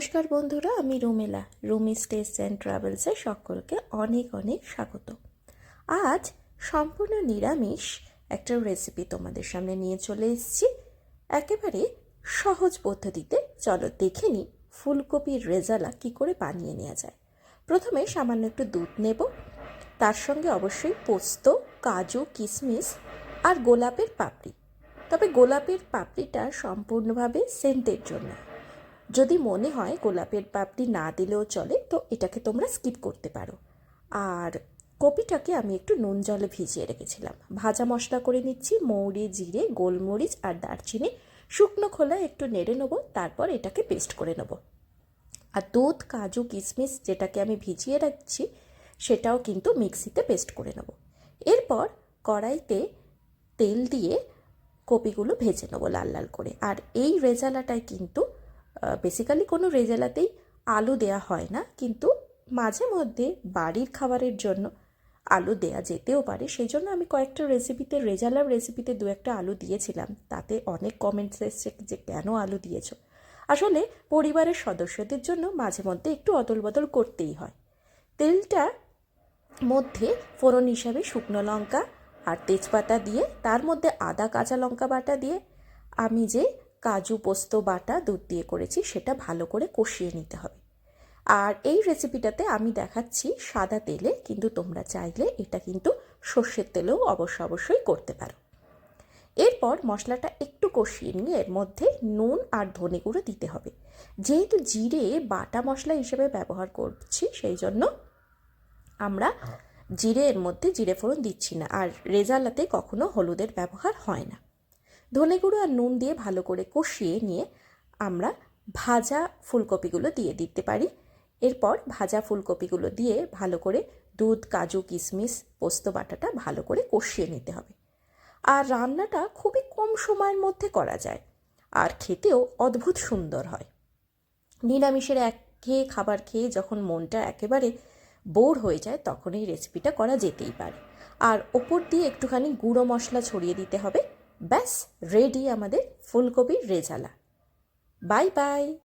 নমস্কার বন্ধুরা, আমি রুমেলা, রুমি স্টেজ অ্যান্ড ট্রাভেলসে সকলকে অনেক অনেক স্বাগত। আজ সম্পূর্ণ নিরামিষ একটা রেসিপি তোমাদের সামনে নিয়ে চলে এসেছি। একেবারে সহজ পদ্ধতিতে, চলো দেখে নিই ফুলকপির রেজালা কি করে বানিয়ে নেওয়া যায়। প্রথমে সামান্য একটু দুধ নেব, তার সঙ্গে অবশ্যই পোস্ত, কাজু কিশমিশ আর গোলাপের পাপড়ি। তবে গোলাপের পাপড়িটা সম্পূর্ণভাবে সেন্টের জন্য। যদি মনে হয় গোলাপের পাপড়ি না দিলেও চলে, তো এটাকে তোমরা স্কিপ করতে পারো। আর কপিটাকে আমি একটু নুন জলে ভিজিয়ে রেখেছিলাম। ভাজা মশলা করে নিচ্ছি, মৌরি, জিরে, গোলমরিচ আর দারচিনি। শুকনো খোলা একটু নেড়ে নেব, তারপর এটাকে পেস্ট করে নেব। আর দুধ, কাজু, কিশমিশ যেটাকে আমি ভিজিয়ে রাখছি, সেটাও কিন্তু মিক্সিতে পেস্ট করে নেব। এরপর কড়াইতে তেল দিয়ে কপিগুলো ভেজে নেব লাল লাল করে। আর এই রেজালাটায় কিন্তু বেসিক্যালি কোনো রেজালাতেই আলু দেয়া হয় না, কিন্তু মাঝে মধ্যে বাড়ির খাবারের জন্য আলু দেয়া যেতেও পারে। সেই জন্য আমি কয়েকটা রেসিপিতে রেজালার রেসিপিতে দু একটা আলু দিয়েছিলাম। তাতে অনেক কমেন্টস এসছে যে, কেন আলু দিয়েছ? আসলে পরিবারের সদস্যদের জন্য মাঝে মধ্যে একটু অদল বদল করতেই হয়। তেলটা মধ্যে ফোড়ন হিসাবে শুকনো লঙ্কা আর তেজপাতা দিয়ে, তার মধ্যে আদা, কাঁচা লঙ্কা বাটা দিয়ে আমি যে কাজু পোস্ত বাটা দুধ দিয়ে করেছি, সেটা ভালো করে কষিয়ে নিতে হবে। আর এই রেসিপিটাতে আমি দেখাচ্ছি সাদা তেলে, কিন্তু তোমরা চাইলে এটা কিন্তু সর্ষের তেলেও অবশ্য অবশ্যই করতে পারো। এরপর মশলাটা একটু কষিয়ে নিয়ে এর মধ্যে নুন আর ধনে গুঁড়ো দিতে হবে। যেহেতু জিরে বাটা মশলা হিসেবে ব্যবহার করছি, সেই জন্য আমরা জিরে এর মধ্যে জিরে ফোড়ন দিচ্ছি না। আর রেজালাতে কখনো হলুদের ব্যবহার হয় না। ধনে গুঁড়ো আর নুন দিয়ে ভালো করে কষিয়ে নিয়ে আমরা ভাজা ফুলকপিগুলো দিয়ে দিতে পারি। এরপর ভাজা ফুলকপিগুলো দিয়ে ভালো করে দুধ, কাজু, কিশমিশ, পোস্ত, বাটাটা ভালো করে কষিয়ে নিতে হবে। আর রান্নাটা খুবই কম সময়ের মধ্যে করা যায় আর খেতেও অদ্ভুত সুন্দর হয়। নিরামিষের এক খেয়ে খাবার খেয়ে যখন মনটা একেবারে বোর হয়ে যায়, তখন এই রেসিপিটা করা যেতেই পারে। আর ওপর দিয়ে একটুখানি গুঁড়ো মশলা ছড়িয়ে দিতে হবে। ব্যাস রেডি আমাদের ফুলকপির রেজালা। Bye bye